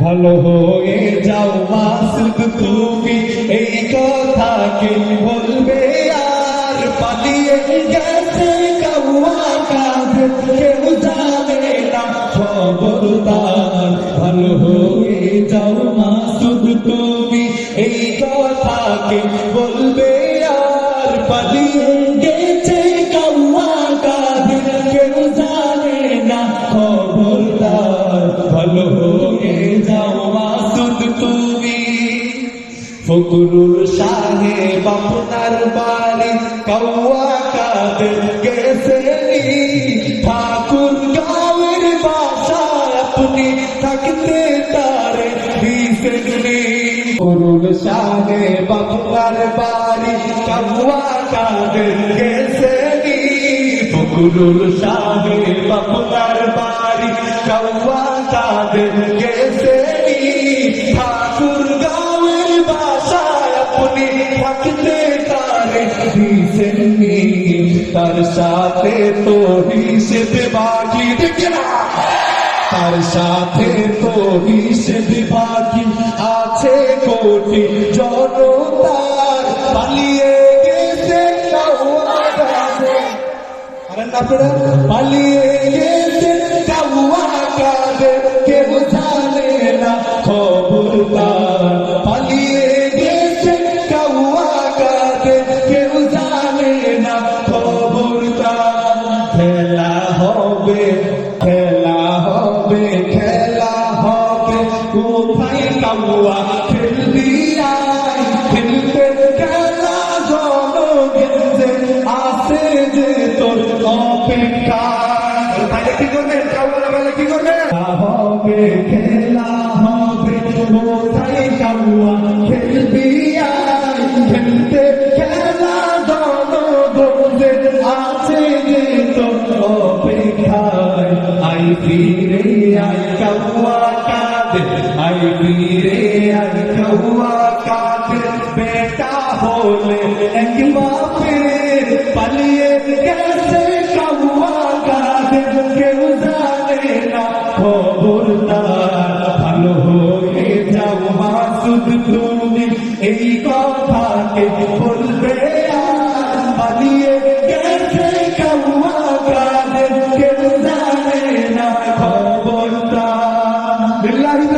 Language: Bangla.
ভালো হয়ে যাও মাসুদ তুমি এই কথাকে বলবে? আর পালিয়ে গেছে বলবে? আর পালিয়ে গেছে ফকরুল সাহেব আপনার বাড়ি কৌয়া কাদের গেছে ঠাকুর গাঁয়ের বাসায় আপনি থাকতে তারে দিছেননি। ফকরুল সাহেব আপনার বাড়ি কৌয়া কাদের গেছে ফকরুল সাহেব আপনার বাড়ি কৌয়া কাদের গেছে ঠাকুর থাকতে তারে দিছেননি তার সাথে তো হিসেব বাকি। দেখে না? তার সাথে তো হিসেব বাকি আছে কোটি জনতার। পালিয়ে গেছে পালিয়ে গেছে কি করবেন হবে খেলা হবে কোথায় কাউয়া খেলবি খেলতে খেলা জনগেছে আছে যে তোর অপেক্ষায়। আই ফিরে আই কাউয়া কাঁদে আই ফিরে আই কাউয়া কাঁদে বেটা হলে এক বাপের পালিয়ে গেছে খবরদার ভালো হয়ে যাও মাসুদ তুমি এই কথাকে বলবে